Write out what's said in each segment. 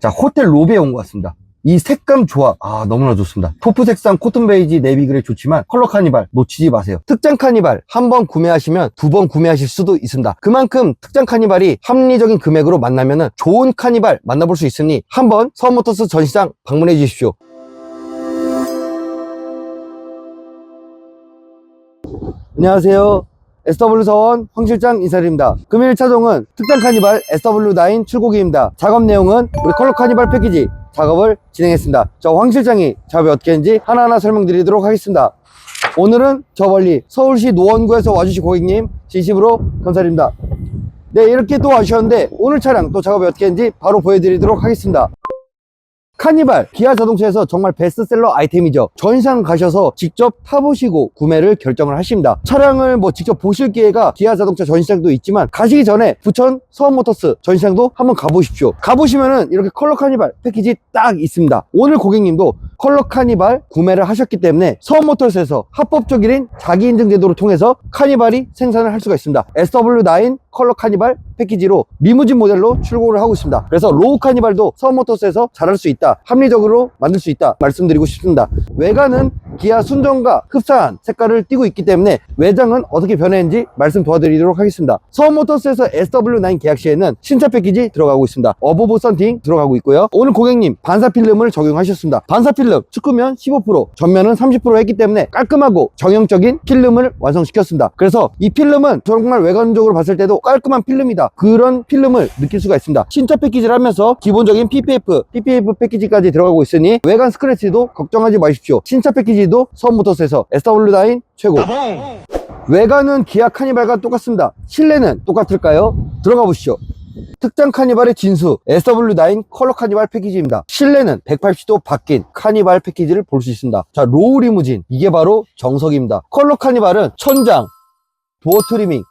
자, 호텔 로비에 온것 같습니다. 이 색감 조합, 아, 너무나 좋습니다. 토프 색상 코튼 베이지 네비 그레이 좋지만 컬러 카니발 놓치지 마세요. 특장 카니발 한 번 구매하시면 두 번 구매하실 수도 있습니다. 그만큼 특장 카니발이 합리적인 금액으로 만나면 좋은 카니발 만나볼 수 있으니 한번 서모터스 전시장 방문해 주십시오. 안녕하세요. SW 서원 황 실장 인사드립니다. 금일 차종은 특장 카니발 SW9 출고기입니다. 작업 내용은 우리 컬러 카니발 패키지 작업을 진행했습니다. 저 황 실장이 작업이 어떻게 했는지 하나하나 설명드리도록 하겠습니다. 오늘은 저 멀리 서울시 노원구에서 와주신 고객님 진심으로 감사드립니다. 네 이렇게 또 와주셨는데 오늘 차량 또 작업이 어떻게 했는지 바로 보여드리도록 하겠습니다. 카니발 기아 자동차에서 정말 베스트셀러 아이템이죠. 전시장 가셔서 직접 타보시고 구매를 결정을 하십니다. 차량을 뭐 직접 보실 기회가 기아 자동차 전시장도 있지만 가시기 전에 부천 서원모터스 전시장도 한번 가보십시오. 가보시면은 이렇게 컬러 카니발 패키지 딱 있습니다. 오늘 고객님도 컬러 카니발 구매를 하셨기 때문에 서원모터스에서 합법적 일인 자기인증 제도를 통해서 카니발이 생산을 할 수가 있습니다. SW9 컬러 카니발 패키지로 리무진 모델로 출고를 하고 있습니다. 그래서 로우 카니발도 서원모터스에서 잘할 수 있다 합리적으로 만들 수 있다 말씀드리고 싶습니다. 외관은 기아 순정과 흡사한 색깔을 띠고 있기 때문에 외장은 어떻게 변했는지 말씀 도와드리도록 하겠습니다. 서원모터스에서 SW9 계약 시에는 신차 패키지 들어가고 있습니다. 어보브 썬팅 들어가고 있고요. 오늘 고객님 반사 필름을 적용하셨습니다. 반사 필름 측면 15% 전면은 30% 했기 때문에 깔끔하고 정형적인 필름을 완성시켰습니다. 그래서 이 필름은 정말 외관적으로 봤을 때도 깔끔한 필름이다. 그런 필름을 느낄 수가 있습니다. 신차 패키지를 하면서 기본적인 PPF, PPF 패키지까지 들어가고 있으니 외관 스크래치도 걱정하지 마십시오. 신차 패키지 도 서모터스에서 SW9 최고. 외관은 기아 카니발과 똑같습니다. 실내는 똑같을까요? 들어가 보시죠. 특장 카니발의 진수 SW9 컬러 카니발 패키지입니다. 실내는 180도 바뀐 카니발 패키지를 볼 수 있습니다. 자 로우 리무진. 이게 바로 정석입니다. 컬러 카니발은 천장 도어 트리밍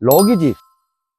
러기지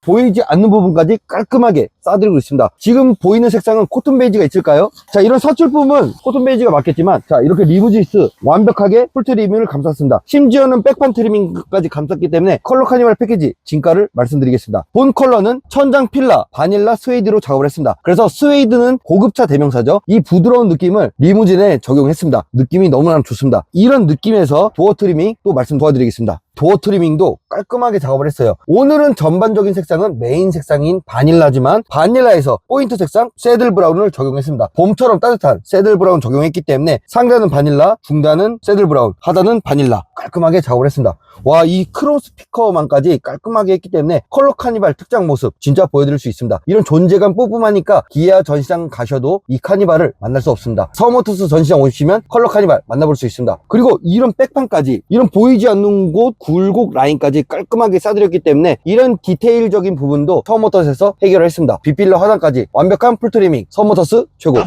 보이지 않는 부분까지 깔끔하게 싸드리고 있습니다. 지금 보이는 색상은 코튼 베이지가 있을까요? 자 이런 서출품은 코튼 베이지가 맞겠지만 자 이렇게 리브지스 완벽하게 풀 트리밍을 감쌌습니다. 심지어는 백판 트리밍까지 감쌌기 때문에 컬러 카니발 패키지 진가를 말씀드리겠습니다. 본 컬러는 천장 필라 바닐라 스웨이드로 작업을 했습니다. 그래서 스웨이드는 고급차 대명사죠. 이 부드러운 느낌을 리무진에 적용했습니다. 느낌이 너무나 좋습니다. 이런 느낌에서 도어 트리밍 또 말씀 도와드리겠습니다 도어 트리밍도 깔끔하게 작업을 했어요. 오늘은 전반적인 색상은 메인 색상인 바닐라지만 바닐라에서 포인트 색상 새들 브라운을 적용했습니다. 봄처럼 따뜻한 새들 브라운 적용했기 때문에 상단은 바닐라 중단은 새들 브라운 하단은 바닐라 깔끔하게 작업을 했습니다. 와 이 크롬 스피커만까지 깔끔하게 했기 때문에 컬러 카니발 특장 모습 진짜 보여드릴 수 있습니다. 이런 존재감 뿜뿜하니까 기아 전시장 가셔도 이 카니발을 만날 수 없습니다. 서머투스 전시장 오시면 컬러 카니발 만나볼 수 있습니다. 그리고 이런 백판까지 이런 보이지 않는 곳 굴곡 라인까지 깔끔하게 싸드렸기 때문에 이런 디테일적인 부분도 서머터스에서 해결을 했습니다. 빗빌러 하단까지 완벽한 풀트리밍 서머터스 최고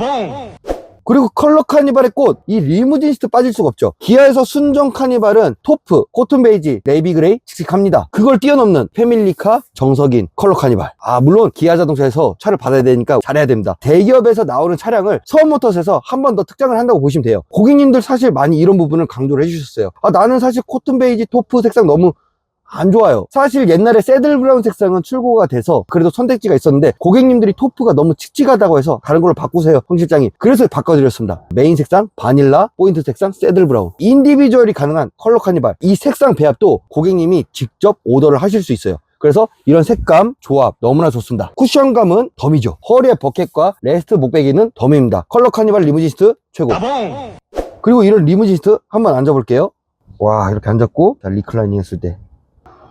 그리고 컬러 카니발의 꽃, 이 리무진 시트 빠질 수가 없죠. 기아에서 순정 카니발은 토프, 코튼 베이지, 네이비 그레이 칙칙합니다. 그걸 뛰어넘는 패밀리카, 정석인 컬러 카니발. 아, 물론 기아 자동차에서 차를 받아야 되니까 잘해야 됩니다. 대기업에서 나오는 차량을 서머터스에서 한 번 더 특장을 한다고 보시면 돼요. 고객님들 사실 많이 이런 부분을 강조를 해주셨어요. 아, 나는 사실 코튼 베이지, 토프 색상 너무 안 좋아요. 사실 옛날에 새들 브라운 색상은 출고가 돼서 그래도 선택지가 있었는데 고객님들이 토프가 너무 칙칙하다고 해서 다른 걸로 바꾸세요. 황 실장이. 그래서 바꿔드렸습니다. 메인 색상, 바닐라, 포인트 색상, 새들 브라운. 인디비주얼이 가능한 컬러 카니발. 이 색상 배합도 고객님이 직접 오더를 하실 수 있어요. 그래서 이런 색감, 조합 너무나 좋습니다. 쿠션감은 덤이죠. 허리에 버켓과 레스트 목베기는 덤입니다. 컬러 카니발 리무진스트 최고. 그리고 이런 리무진스트 한번 앉아볼게요. 와 이렇게 앉았고 자, 리클라이닝 했을 때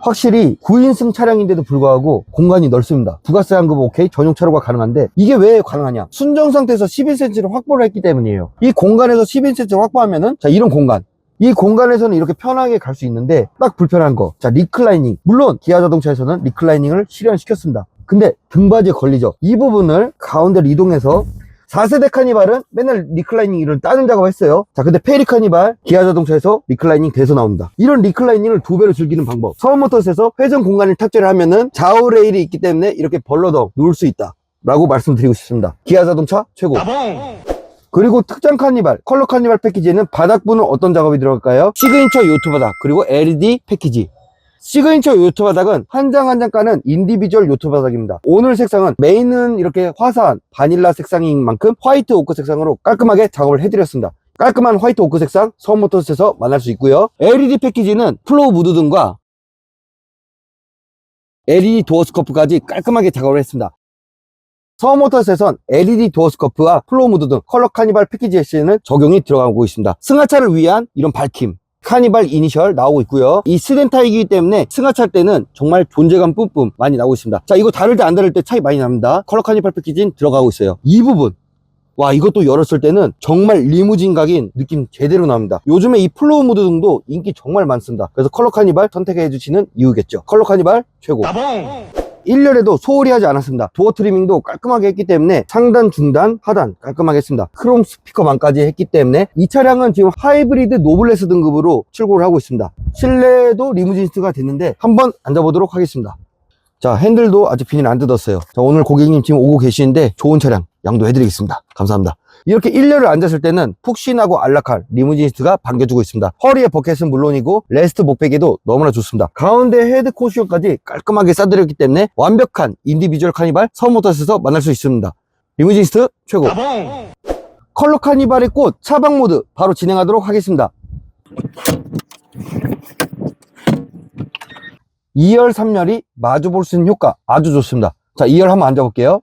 확실히 9인승 차량인데도 불구하고 공간이 넓습니다. 부가세 환급 오케이 전용 차로가 가능한데 이게 왜 가능하냐? 순정 상태에서 11cm를 확보를 했기 때문이에요. 이 공간에서 11cm를 확보하면은 자 이런 공간 이 공간에서는 이렇게 편하게 갈 수 있는데 딱 불편한 거. 자 리클라이닝 물론 기아 자동차에서는 리클라이닝을 실현시켰습니다. 근데 등받이에 걸리죠. 이 부분을 가운데로 이동해서 4세대 카니발은 맨날 리클라이닝 이런 따는 작업을 했어요. 자, 근데 페리 카니발 기아 자동차에서 리클라이닝 돼서 나옵니다. 이런 리클라이닝을 두 배로 즐기는 방법. 서머터스에서 회전 공간을 탑재를 하면은 좌우 레일이 있기 때문에 이렇게 벌러덩 누울 수 있다. 라고 말씀드리고 싶습니다. 기아 자동차 최고. 그리고 특장 카니발, 컬러 카니발 패키지에는 바닥부는 어떤 작업이 들어갈까요? 시그니처 요트 바닥, 그리고 LED 패키지. 시그니처 요트 바닥은 한 장 한장 까는 인디비주얼 요트 바닥입니다. 오늘 색상은 메인은 이렇게 화사한 바닐라 색상인 만큼 화이트 오크 색상으로 깔끔하게 작업을 해드렸습니다. 깔끔한 화이트 오크 색상 서머터스에서 만날 수 있고요. LED 패키지는 플로우 무드 등과 LED 도어 스커프까지 깔끔하게 작업을 했습니다. 서머터스에선 LED 도어 스커프와 플로우 무드 등 컬러 카니발 패키지에 쓰이는 적용이 들어가고 있습니다. 승하차를 위한 이런 밝힘, 카니발 이니셜 나오고 있고요. 이 스덴타이기 때문에 승하차 때는 정말 존재감 뿜뿜 많이 나오고 있습니다. 자, 이거 다를 때 안 다를 때 차이 많이 납니다. 컬러 카니발 패키지는 들어가고 있어요. 이 부분. 와, 이것도 열었을 때는 정말 리무진 각인 느낌 제대로 납니다. 요즘에 이 플로우 무드 등도 인기 정말 많습니다. 그래서 컬러 카니발 선택해 주시는 이유겠죠. 컬러 카니발 최고. 1열에도 소홀히 하지 않았습니다. 도어 트리밍도 깔끔하게 했기 때문에 상단, 중단, 하단 깔끔하게 했습니다. 크롬 스피커만까지 했기 때문에 이 차량은 지금 하이브리드 노블레스 등급으로 출고를 하고 있습니다. 실내도 리무진스가 됐는데 한번 앉아보도록 하겠습니다. 자, 핸들도 아직 비닐 안 뜯었어요. 자, 오늘 고객님 지금 오고 계시는데 좋은 차량 양도해드리겠습니다. 감사합니다. 이렇게 1열을 앉았을 때는 푹신하고 안락한 리무진스가 반겨주고 있습니다. 허리에 버켓은 물론이고 레스트 목베개도 너무나 좋습니다. 가운데 헤드 코시온까지 깔끔하게 싸드렸기 때문에 완벽한 인디비주얼 카니발 서모터스에서 만날 수 있습니다. 리무진스트 최고! 컬러 카니발의 꽃 차박 모드 바로 진행하도록 하겠습니다. 2열, 3열이 마주 볼 수 있는 효과 아주 좋습니다. 자, 2열 한번 앉아볼게요.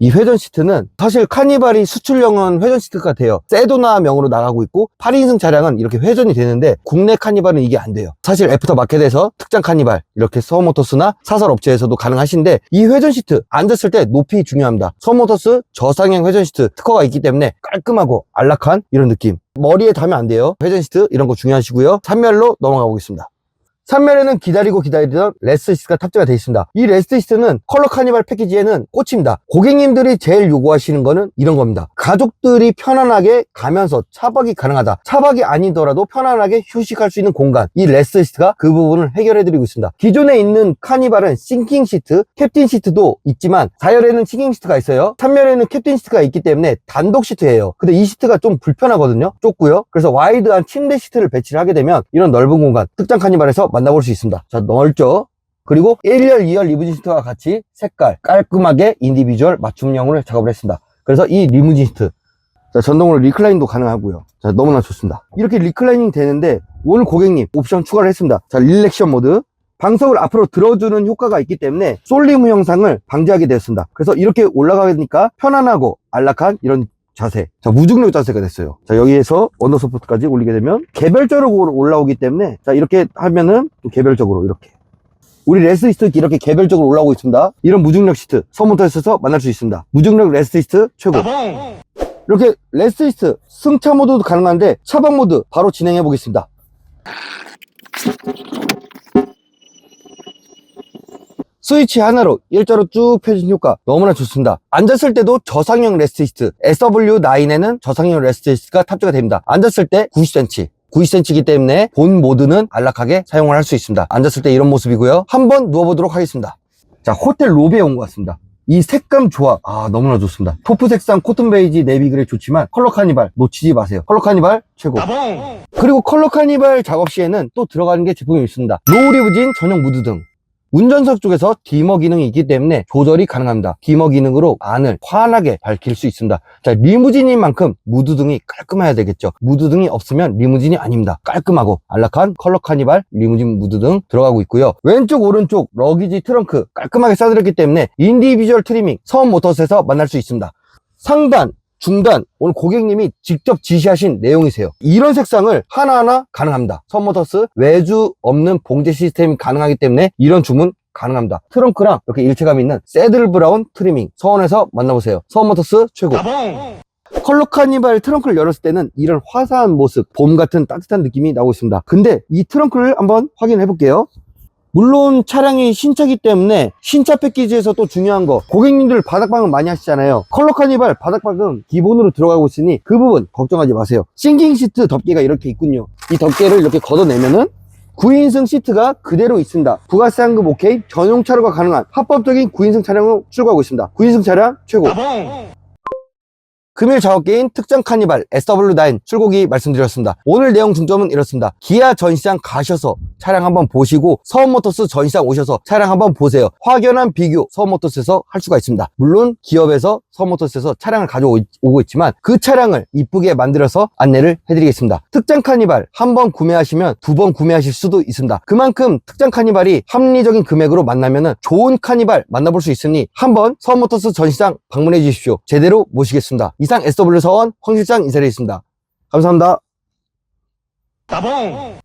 이 회전 시트는 사실 카니발이 수출형은 회전 시트가 돼요. 세도나 명으로 나가고 있고 8인승 차량은 이렇게 회전이 되는데 국내 카니발은 이게 안 돼요. 사실 애프터 마켓에서 특장 카니발 이렇게 서모터스나 사설 업체에서도 가능하신데 이 회전 시트 앉았을 때 높이 중요합니다. 서모터스 저상형 회전 시트 특허가 있기 때문에 깔끔하고 안락한 이런 느낌. 머리에 닿으면 안 돼요. 회전 시트 이런 거 중요하시고요. 3열로 넘어가 보겠습니다. 3면에는 기다리고 기다리던 레스시트가 탑재가 되어 있습니다. 이 레스시트는 컬러 카니발 패키지에는 꽂힙니다. 고객님들이 제일 요구하시는 거는 이런 겁니다. 가족들이 편안하게 가면서 차박이 가능하다. 차박이 아니더라도 편안하게 휴식할 수 있는 공간. 이 레스시트가 그 부분을 해결해드리고 있습니다. 기존에 있는 카니발은 싱킹 시트, 캡틴 시트도 있지만 4열에는 싱킹 시트가 있어요. 3열에는 캡틴 시트가 있기 때문에 단독 시트예요. 근데 이 시트가 좀 불편하거든요. 좁고요. 그래서 와이드한 침대 시트를 배치를 하게 되면 이런 넓은 공간, 특장 카니발에서 만나볼 수 있습니다. 자, 넓죠? 그리고 1열, 2열 리무진 시트와 같이 색깔 깔끔하게 인디비주얼 맞춤형으로 작업을 했습니다. 그래서 이 리무진 시트 자, 전동으로 리클라인도 가능하고요. 자, 너무나 좋습니다. 이렇게 리클라이닝 되는데 오늘 고객님 옵션 추가를 했습니다. 자, 릴렉션 모드 방석을 앞으로 들어주는 효과가 있기 때문에 쏠리무 형상을 방지하게 되었습니다. 그래서 이렇게 올라가니까 편안하고 안락한 이런 자세. 자, 무중력 자세가 됐어요. 자, 여기에서 언더 서포트까지 올리게 되면 개별적으로 올라오기 때문에 자, 이렇게 하면은 또 개별적으로 이렇게. 우리 레스트 시트 이렇게 개별적으로 올라오고 있습니다. 이런 무중력 시트 서모터에서 만날 수 있습니다. 무중력 레스트 시트 최고. 이렇게 레스트 시트 승차 모드도 가능한데 차박 모드 바로 진행해 보겠습니다. 스위치 하나로 일자로 쭉 펴진 효과 너무나 좋습니다. 앉았을 때도 저상형 레스티스트 SW9에는 저상형 레스티스트가 탑재가 됩니다. 앉았을 때 90cm 90cm이기 때문에 본 모드는 안락하게 사용을 할 수 있습니다. 앉았을 때 이런 모습이고요. 한번 누워보도록 하겠습니다. 자, 호텔 로비에 온 것 같습니다. 이 색감 조합, 아, 너무나 좋습니다. 토프 색상 코튼 베이지 네비 그레이 좋지만 컬러 카니발 놓치지 마세요. 컬러 카니발 최고. 그리고 컬러 카니발 작업 시에는 또 들어가는 게 제품이 있습니다. 로우 리브진 전용 무드 등. 운전석 쪽에서 디머 기능이 있기 때문에 조절이 가능합니다. 디머 기능으로 안을 환하게 밝힐 수 있습니다. 자, 리무진인 만큼 무드등이 깔끔해야 되겠죠. 무드등이 없으면 리무진이 아닙니다. 깔끔하고 안락한 컬러 카니발 리무진 무드등 들어가고 있고요. 왼쪽 오른쪽 러기지 트렁크 깔끔하게 싸드렸기 때문에 인디비주얼 트리밍 서원 모터스에서 만날 수 있습니다. 상단 중단 오늘 고객님이 직접 지시하신 내용이세요. 이런 색상을 하나하나 가능합니다. 선모터스 외주 없는 봉제 시스템이 가능하기 때문에 이런 주문 가능합니다. 트렁크랑 이렇게 일체감 있는 새들 브라운 트리밍 서원에서 만나보세요. 서원모터스 최고. 컬러 카니발 트렁크를 열었을 때는 이런 화사한 모습 봄 같은 따뜻한 느낌이 나오고 있습니다. 근데 이 트렁크를 한번 확인해 볼게요 물론 차량이 신차기 때문에 신차 패키지에서 또 중요한 거 고객님들 바닥방음 많이 하시잖아요. 컬러 카니발 바닥방음 기본으로 들어가고 있으니 그 부분 걱정하지 마세요. 싱킹 시트 덮개가 이렇게 있군요. 이 덮개를 이렇게 걷어내면은 9인승 시트가 그대로 있습니다. 부가상급 오케이? 전용 차로가 가능한 합법적인 9인승 차량을 출고하고 있습니다. 9인승 차량 최고 금일 작업계인 특정 카니발 SW9 출고기 말씀드렸습니다. 오늘 내용 중점은 이렇습니다. 기아 전시장 가셔서 차량 한번 보시고 서원모터스 전시장 오셔서 차량 한번 보세요. 확연한 비교 서원모터스에서 할 수가 있습니다. 물론 기업에서 서원모터스에서 차량을 가져오고 있지만 그 차량을 이쁘게 만들어서 안내를 해드리겠습니다. 특장 카니발 한 번 구매하시면 두 번 구매하실 수도 있습니다. 그만큼 특장 카니발이 합리적인 금액으로 만나면 좋은 카니발 만나볼 수 있으니 한번 서원모터스 전시장 방문해 주십시오. 제대로 모시겠습니다. 이상 SW 서원 황 실장 인사드리겠습니다. 감사합니다. 따봉!